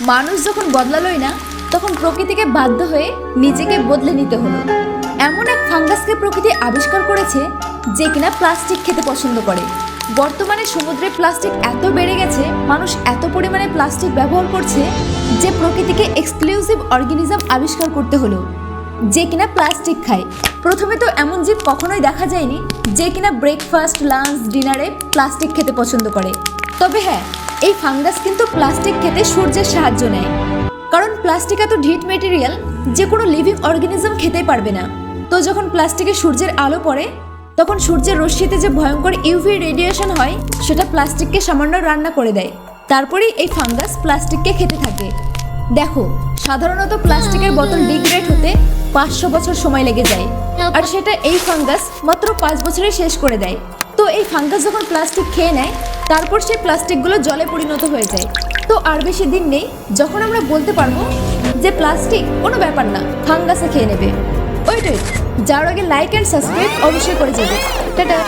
মানুষ যখন বদলালোই না, তখন প্রকৃতিকে বাধ্য হয়ে নিজেকে বদলে নিতে হলো। এমন এক ফাঙ্গাসকে প্রকৃতি আবিষ্কার করেছে যে কিনা প্লাস্টিক খেতে পছন্দ করে। বর্তমানে সমুদ্রে প্লাস্টিক এত বেড়ে গেছে, মানুষ এত পরিমাণে প্লাস্টিক ব্যবহার করছে যে প্রকৃতিকে এক্সক্লুসিভ অর্গানিজম আবিষ্কার করতে হলো, যে কিনা প্লাস্টিক খায়। প্রথমে তো এমন জীব কখনোই দেখা যায়নি যে কিনা ব্রেকফাস্ট লাঞ্চ ডিনারে প্লাস্টিক খেতে পছন্দ করে। তবে হ্যাঁ এই ফাঙ্গাস কিন্তু প্লাস্টিক খেতে সূর্যের সাহায্য নেয়। কারণ প্লাস্টিক এত ঢিট মেটেরিয়াল যে কোনো লিভিং অর্গানিজম খেতে পারবে না। তো যখন প্লাস্টিকে সূর্যের আলো পড়ে, তখন সূর্যের রশ্মিতে যে ভয়ঙ্কর ইউভি রেডিয়েশন হয়, সেটা প্লাস্টিককে সামান্য রান্না করে দেয়। তারপরেই এই ফাঙ্গাস প্লাস্টিককে খেতে থাকে। দেখো, সাধারণত প্লাস্টিকের বোতল ডিগ্রেড হতে পাঁচশো বছর সময় লেগে যায়। আর সেটা এই ফাঙ্গাস মাত্র পাঁচ বছরে শেষ করে দেয়। তো এই ফাঙ্গাস যখন প্লাস্টিক খেয়ে নেয় তারপর সেই প্লাস্টিকগুলো জলে পরিণত হয়ে যায়। তো আর বেশি দিন নেই, যখন আমরা বলতে পারব যে প্লাস্টিক কোনো ব্যাপার না, ফাঙ্গাসে খেয়ে নেবে। ওইটাই যার আগে লাইক অ্যান্ড সাবস্ক্রাইব অবশ্যই করে যাবে। টাটা।